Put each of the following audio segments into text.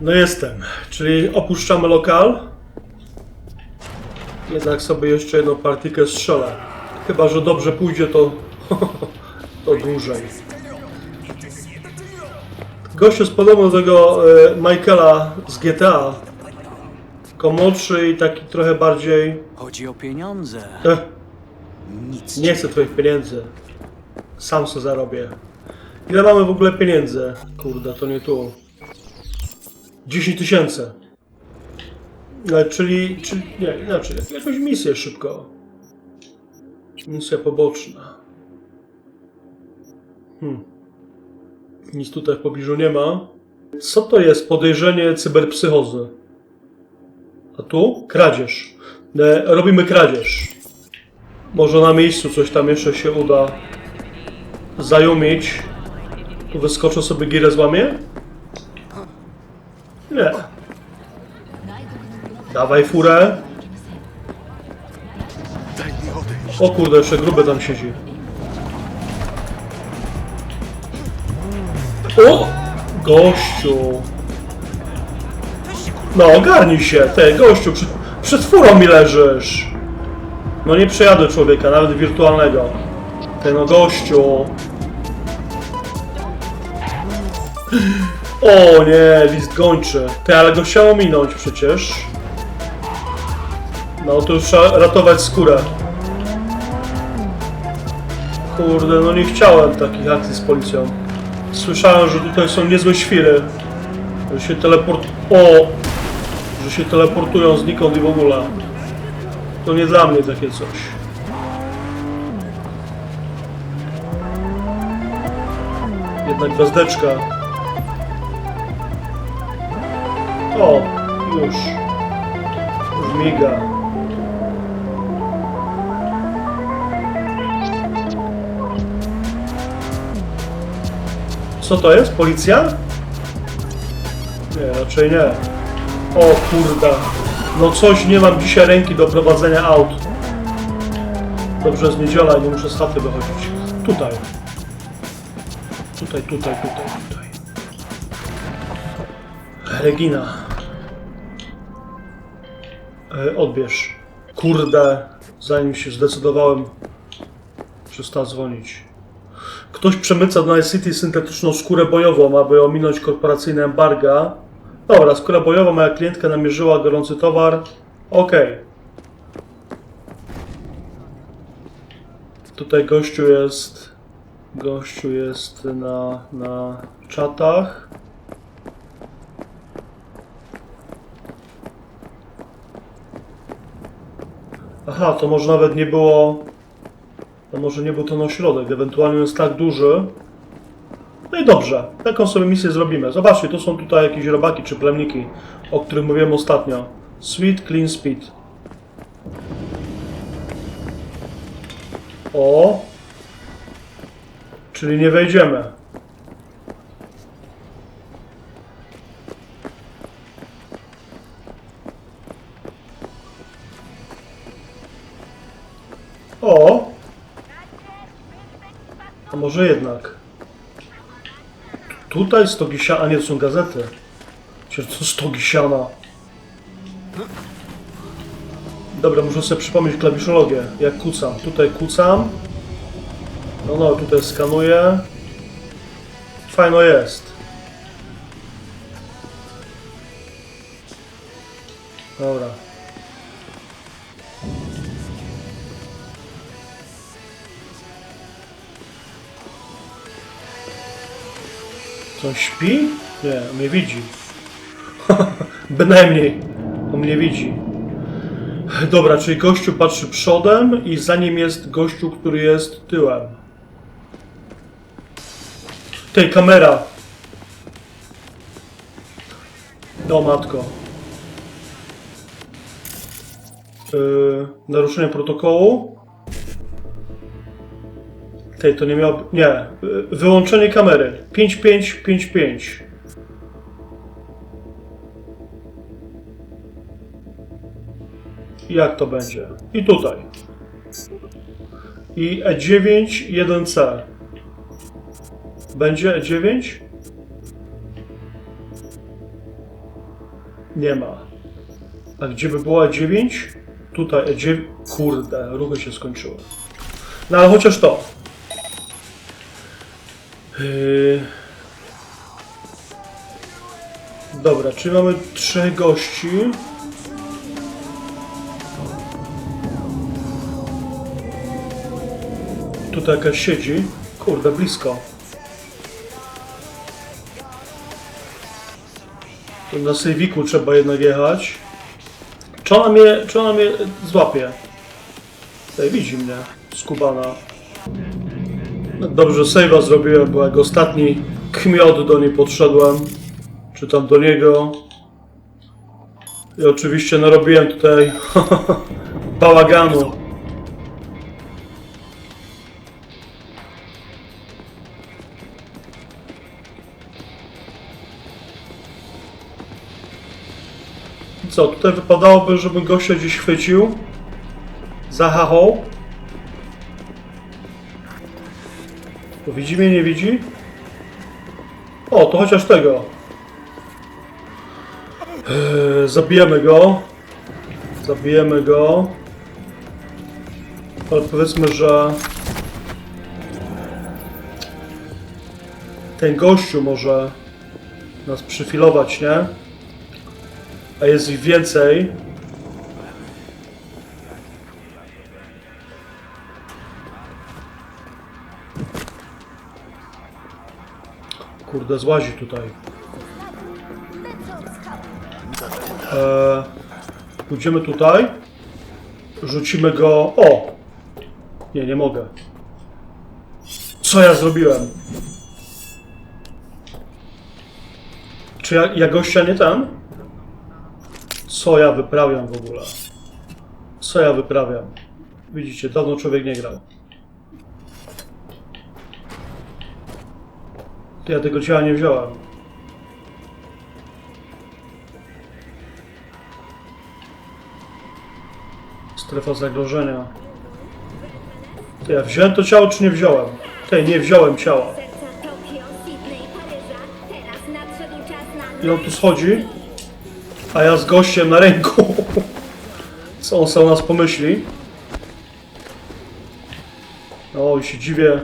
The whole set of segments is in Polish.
No jestem, czyli opuszczamy lokal. Jednak sobie jeszcze jedną partykę strzelę. Chyba, że dobrze pójdzie, to, to dłużej. Gościu z podobną do tego e, Michaela z GTA. Tylko młodszy i taki trochę bardziej... Chodzi o pieniądze. Eh, Nic. nie chcę twoich pieniędzy. Sam se zarobię. Ile mamy w ogóle pieniędzy? Kurde, to nie tu. 10 tysięcy. No, czyli, czyli, nie, inaczej, jakąś misję szybko. Misja poboczna. Hmm. Nic tutaj w pobliżu nie ma. Co to jest podejrzenie cyberpsychozy? A tu? Kradzież. E, robimy kradzież. Może na miejscu coś tam jeszcze się uda zajumić. Tu wyskoczę sobie girę złamie? Nie. Dawaj furę. O kurde, jeszcze gruby tam siedzi. O! Gościu. No, ogarnij się, ty, gościu, przed, przed furą mi leżysz. No nie przejadę człowieka, nawet wirtualnego. Ty, no gościu. O nie, list gończy. Ty, ale go chciało minąć przecież. No to już trzeba ratować skórę. Kurde, no nie chciałem takich akcji z policją. Słyszałem, że tutaj są niezłe świry. Że się teleport... O! Że się teleportują znikąd i w ogóle. To nie dla mnie takie coś. Jednak gwiazdeczka. O! Już. Już miga. Co to jest? Policja? Nie, raczej nie. O kurde. No coś, nie mam dzisiaj ręki do prowadzenia aut. Dobrze, jest niedziela i nie muszę z chaty wychodzić. Tutaj, tutaj, tutaj, tutaj. Regina. E, odbierz. Kurde, zanim się zdecydowałem, przestała dzwonić. Ktoś przemyca do Night City syntetyczną skórę bojową, aby ominąć korporacyjne embarga. Dobra, skóra bojowa, moja klientka namierzyła gorący towar. Okej. Tutaj gościu jest... Gościu jest na, na czatach. Aha, to może nawet nie było... To może nie był ten ośrodek, ewentualnie jest tak duży. No i dobrze, taką sobie misję zrobimy. Zobaczcie, to są tutaj jakieś robaki czy plemniki, o których mówiłem ostatnio. Sweet Clean Speed. O! Czyli nie wejdziemy. Może jednak. Tutaj stogi a nie, to są gazety. Przecież to stogi siana. Dobra, muszę sobie przypomnieć klawiszologię. Jak kucam. Tutaj kucam. No, no, tutaj skanuję. Fajno jest. Dobra. To on śpi? Nie, on mnie widzi. Bynajmniej. On mnie widzi. Dobra, czyli gościu patrzy przodem i za nim jest gościu, który jest tyłem. Tej kamera. O matko. Yy, naruszenie protokołu. Tej, to nie miało... Nie. Wyłączenie kamery. 5555. Jak to będzie? I tutaj. I E E9 1C. Będzie E E9? Nie ma. A gdzie by była 9? Tutaj E9. Kurde, ruchy się skończyły. No ale chociaż to. Yy... Dobra, czyli mamy trzech gości. Tutaj jakaś siedzi. Kurde, blisko. To na sejwiku trzeba jednak jechać. Czy ona mnie, czy ona mnie złapie? Tutaj widzi mnie, skubana. Dobrze, save'a zrobiłem, bo jak ostatni kmiot do niej podszedłem, czy tam do niego. I oczywiście narobiłem tutaj bałaganu. Co, tutaj wypadałoby, żebym gościa gdzieś chwycił, zahachał. To widzi mnie, nie widzi? O, to chociaż tego. Eee, zabijemy go. Zabijemy go. Ale powiedzmy, że ten gościu może nas przyfilować, nie? A jest ich więcej. Kurde, złazi tutaj. Eee, pójdziemy tutaj. Rzucimy go. O! Nie, nie mogę. Co ja zrobiłem? Czy ja, ja gościa nie tam? Co ja wyprawiam w ogóle? Co ja wyprawiam? Widzicie, dawno człowiek nie grał. To ja tego ciała nie wziąłem. Strefa zagrożenia. To ja wziąłem to ciało, czy nie wziąłem? Tej, nie wziąłem ciała. I on tu schodzi, a ja z gościem na ręku. Co on sobie o nas pomyśli? O, i się dziwię.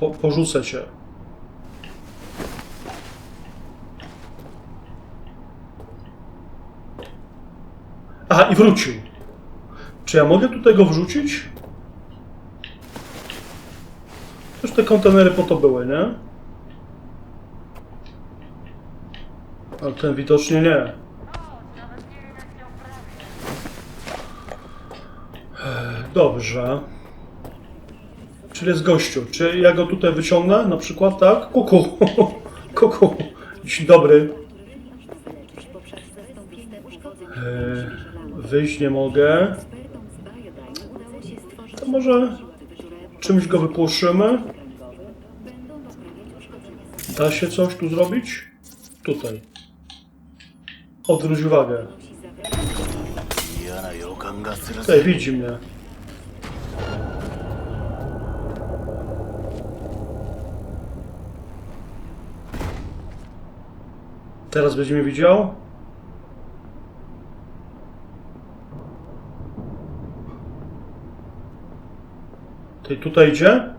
Po, porzucę cię. Aha, i wrócił. Czy ja mogę tutaj go wrzucić? Już te kontenery po to były, nie? Ale ten widocznie nie. Dobrze. Czyli jest gościu. Czy ja go tutaj wyciągnę na przykład, tak? Kuku, kuku, dzień dobry. E, wyjść nie mogę. To może czymś go wypłoszymy? Da się coś tu zrobić? Tutaj. Odwróć uwagę. Tutaj widzi mnie. Teraz będzie mnie widział? Tej tutaj idzie?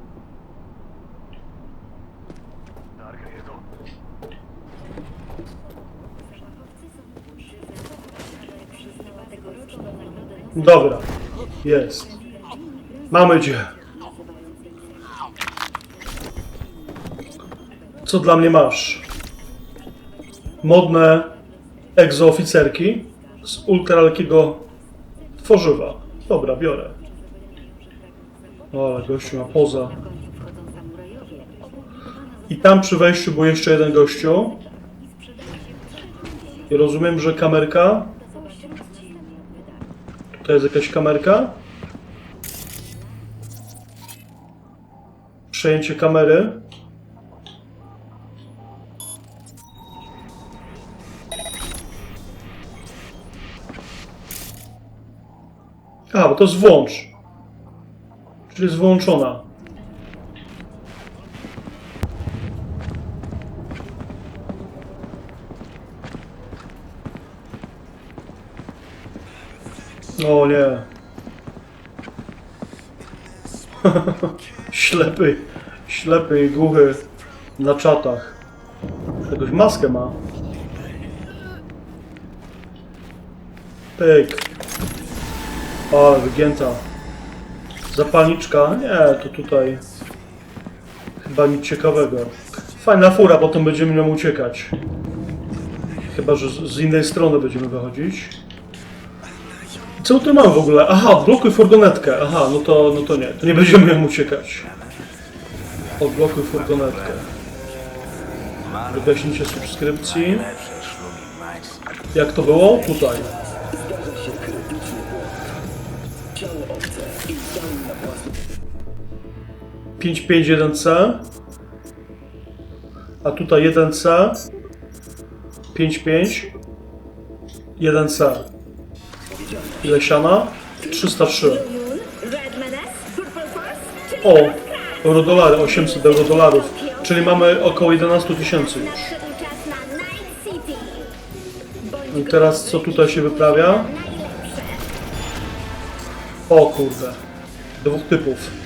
Dobra, jest. Mamy cię. Co dla mnie masz? Modne egzooficerki z ultralekkiego tworzywa. Dobra, biorę. O, ale gościu ma poza. I tam przy wejściu był jeszcze jeden gościu. I rozumiem, że kamerka. Tutaj jest jakaś kamerka. Przejęcie kamery. A, bo to jest włącz. Czyli jest wyłączona. O nie. ślepy, ślepy i głuchy na czatach. Jakąś maskę ma. Pyk. Ale wygięta. Zapalniczka? Nie, to tutaj chyba nic ciekawego. Fajna fura, potem będziemy nią uciekać. Chyba, że z innej strony będziemy wychodzić. Co tu mam w ogóle? Aha, odblokuj furgonetkę. Aha, no to, no to nie, to nie będziemy ją uciekać. Odblokuj furgonetkę. Wygaśnięcie subskrypcji. Jak to było? Tutaj. Pięć pięć jeden c A tutaj 1C. 55 1C. Ile siana? 303. Jun, Red Menace, Purple Force, czy O, eurodolary, 800 eurodolarów. Czyli mamy około 11 tysięcy już. I teraz co tutaj się wyprawia? O kurde. Dwóch typów.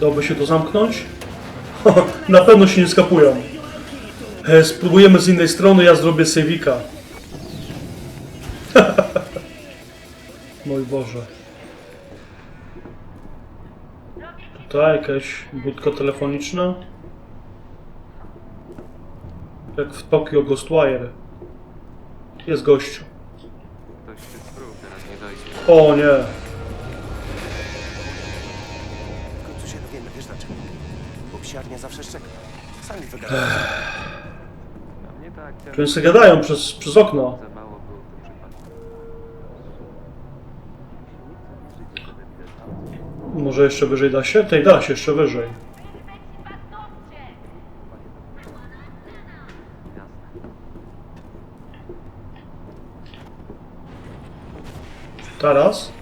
Dałoby się to zamknąć? Na pewno się nie skapują. E, Spróbujemy z innej strony, ja zrobię sejwika. Mój Boże. Tutaj jakaś budka telefoniczna. Jak w Tokio Ghostwire. Jest gościu. O nie. Psiarnia zawsze szczeka. Sami wygadają. A mnie ta akcja Oni sobie gadają przez, przez okno. za mało było tam. Może jeszcze wyżej da się? Tej da się jeszcze wyżej. Teraz.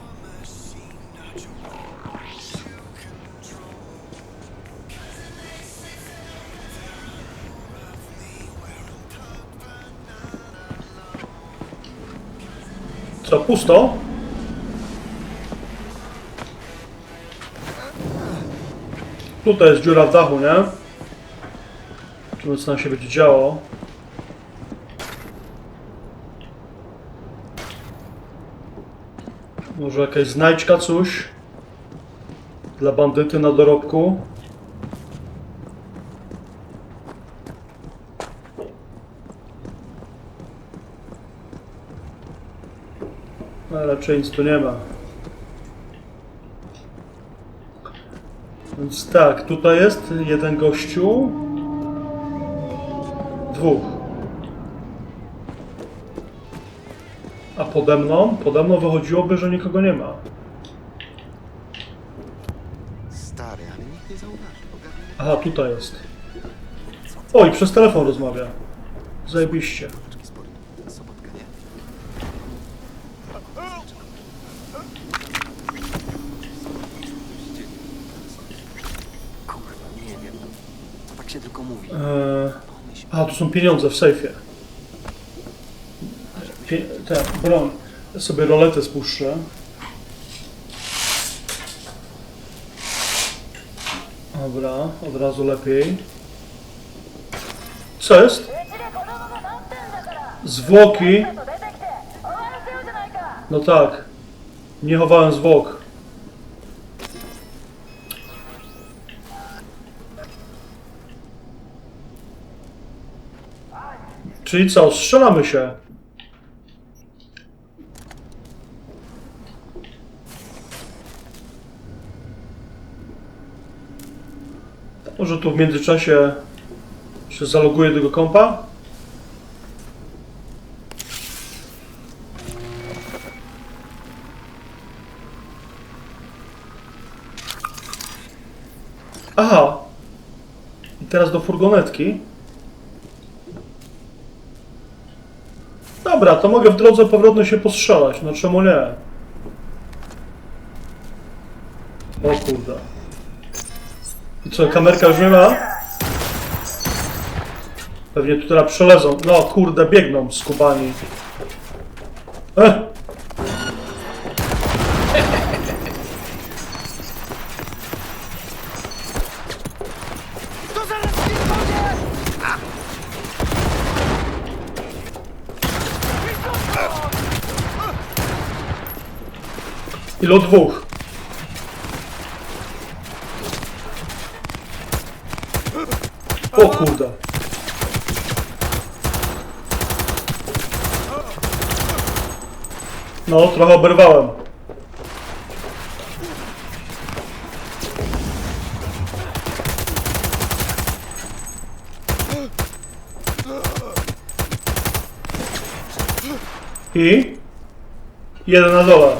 Co, pusto? Tutaj jest dziura w dachu, nie? Tu co nam się będzie działo. Może jakaś znajdźka, coś? Dla bandyty na dorobku? Nic tu nie ma. Więc tak, tutaj jest jeden gościu. Dwóch. A pode mną? Pode mną wychodziłoby, że nikogo nie ma. Stary, ale nikt nie zauważy. Aha, tutaj jest. O, i przez telefon rozmawia. Zajebiście. paczki spory. Sobotka, nie? Kurwa, nie wiem. To tak się tylko mówi. Eee, a, tu są pieniądze w sejfie. Pie te, broń. Sobie roletę spuszczę. Dobra, od razu lepiej. Co jest? Zwłoki. No tak. Nie chowałem zwłok. Czyli co, strzelamy się. Może tu w międzyczasie się zaloguję do tego kompa? Aha. I teraz do furgonetki. Dobra, to mogę w drodze powrotnej się postrzelać, no czemu nie? O kurde. I co, kamerka już nie ma? Pewnie tu teraz przelezą. No kurde, biegną skubani. E! Ilu dwóch? O kurde. No, trochę oberwałem. I? Jeden na dole.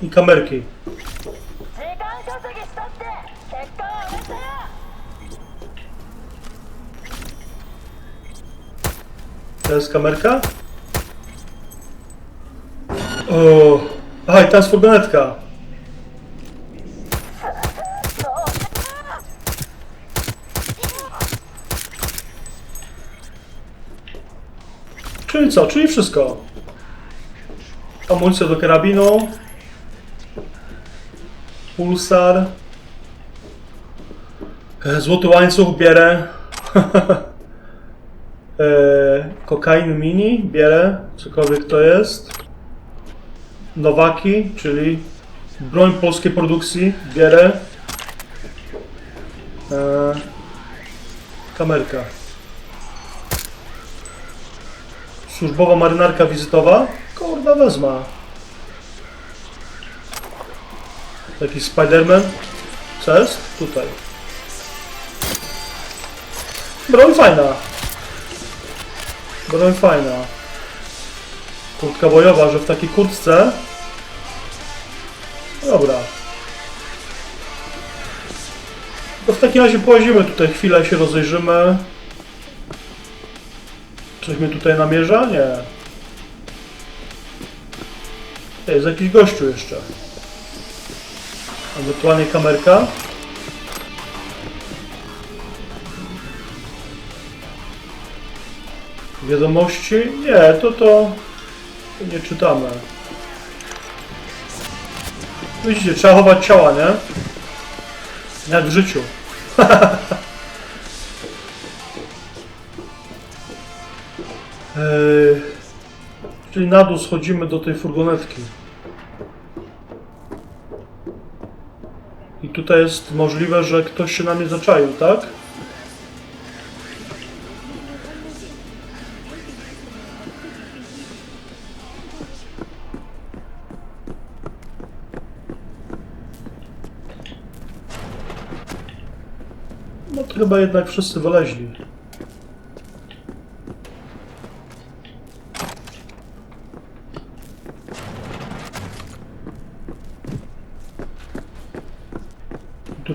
I kamerki. To jest kamerka? O, aha, i tam jest furgonetka. Czyli co? Czyli wszystko. Amunicja do karabinu. Pulsar. E, Złoty łańcuch bierę. e, kokain mini bierę, cokolwiek to jest. Nowaki, czyli broń polskiej produkcji bierę. E, kamerka. Służbowa marynarka wizytowa? Kurwa wezmę. Taki Spiderman. Co jest? Tutaj. Broń fajna. Broń fajna. Kurtka bojowa, że w takiej kurtce. Dobra. To w takim razie połazimy tutaj chwilę, się rozejrzymy. Coś mnie tutaj namierza? Nie. Jest jakiś gościu jeszcze. Ewentualnie kamerka. Wiadomości? Nie, to to nie czytamy. Widzicie, trzeba chować ciała, nie? Jak w życiu. Czyli na dół schodzimy do tej furgonetki. Tutaj jest możliwe, że ktoś się na mnie zaczaił, tak? No to chyba jednak wszyscy wyleźli.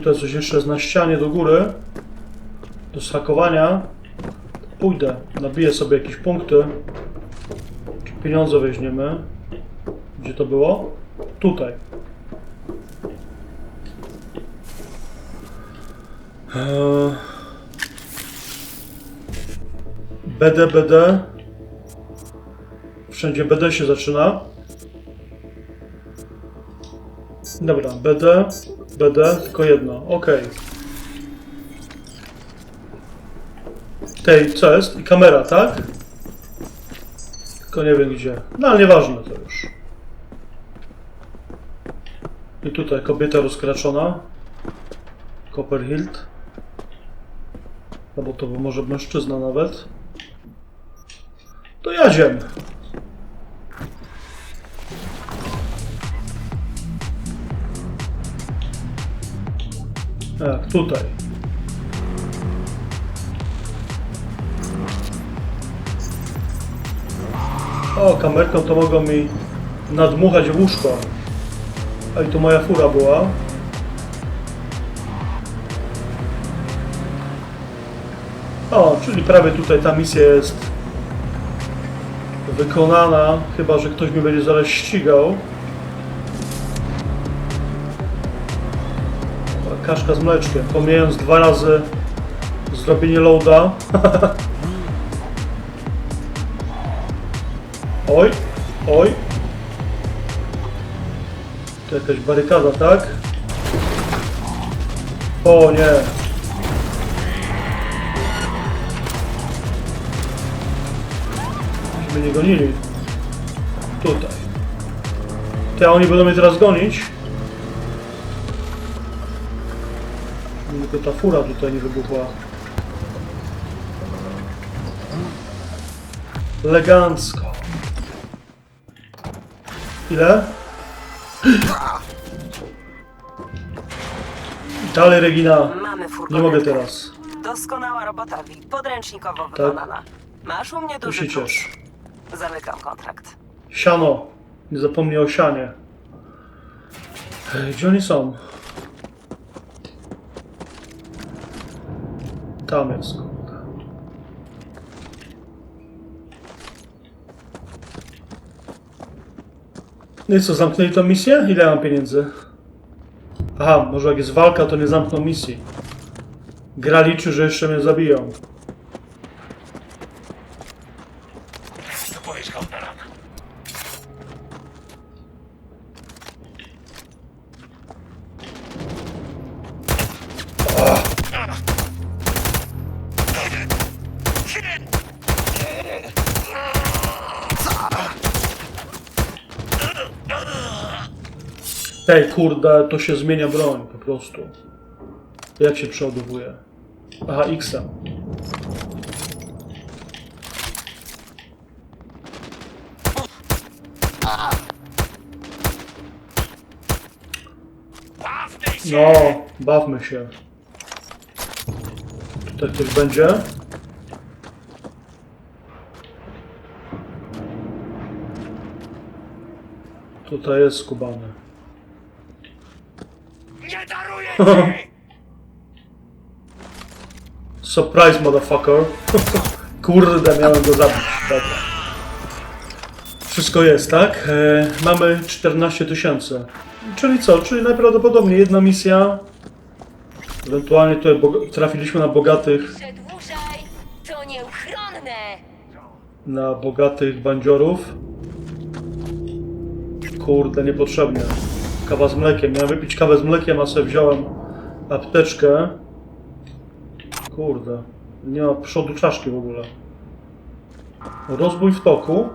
Tutaj coś jeszcze jest na ścianie do góry. Do schakowania. Pójdę, nabiję sobie jakieś punkty. Pieniądze weźmiemy. Gdzie to było? Tutaj. Eee, BD, BD. Wszędzie BD się zaczyna. Dobra, BD, BD, tylko jedno. Ok. Tej, co jest? I kamera, tak? Tylko nie wiem gdzie. No ale nieważne to już. I tutaj kobieta rozkraczona. Copperhilt. No bo to był może mężczyzna nawet. To jadziem. Tak, tutaj. O, kamerką to mogą mi nadmuchać w łóżko. A i tu moja fura była. O, czyli prawie tutaj ta misja jest wykonana, chyba że ktoś mnie będzie zaraz ścigał. Kaszka z mleczkiem. Pomijając dwa razy zrobienie loada. oj, oj. To jakaś barykada, tak? O nie. Żeby nie gonili. Tutaj. Te oni będą mnie teraz gonić. Tylko ta fura tutaj nie wybuchła. Elegancko. Ile? Dalej Regina. Mamy Nie mogę teraz. Doskonała robota, Wi. Podręcznikowo wykonana. Masz u mnie duży się plus. Zamykam kontrakt. Siano. Nie zapomnij o sianie. Ej, Gdzie oni są? Tam jest. kurde. No i co, zamknęli tą misję? Ile mam pieniędzy? Aha, może jak jest walka, to nie zamkną misji. Gra liczy, że jeszcze mnie zabiją. Ej, kurde, to się zmienia broń po prostu. Jak się przeładowuje? Aha, X. No, bawmy się. Tutaj ktoś będzie? Tutaj jest skubany. Surprise, motherfucker. Kurde, miałem go zabić. Dobra. Wszystko jest, tak? E, mamy 14 tysięcy. Czyli co? Czyli najprawdopodobniej jedna misja. Ewentualnie tutaj trafiliśmy na bogatych, Przedłużaj! To nieuchronne! na bogatych bandziorów. Kurde, niepotrzebnie. Kawa z mlekiem. Miałem wypić kawę z mlekiem, a sobie wziąłem apteczkę. Kurde, nie ma przodu czaszki w ogóle. Rozbój w toku.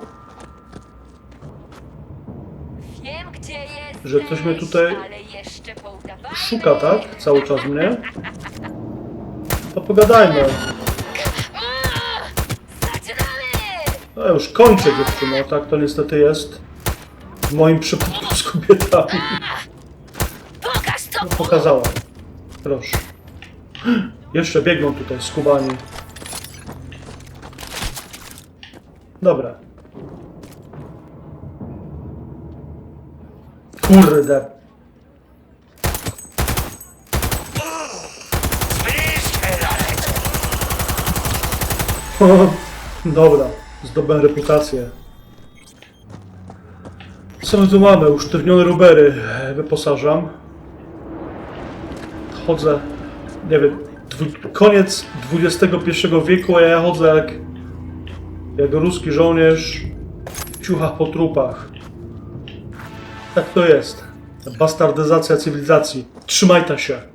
Wiem, gdzie jest. Że ktoś mnie tutaj. Szuka, tak? Cały czas mnie. To pogadajmy. No już kończę dziewczyno, tak to niestety jest. W moim przypadku kobietami. Pokaż to! Pokazałam. Proszę. Jeszcze biegną tutaj skubani. Dobra. Kurde. Dobra, zdobyłem reputację. Co my tu mamy? Usztywnione rubery wyposażam. Chodzę, nie wiem, dwu, koniec XXI wieku, a ja chodzę jak, jak ruski żołnierz w ciuchach po trupach. Tak to jest. Bastardyzacja cywilizacji. Trzymaj ta się.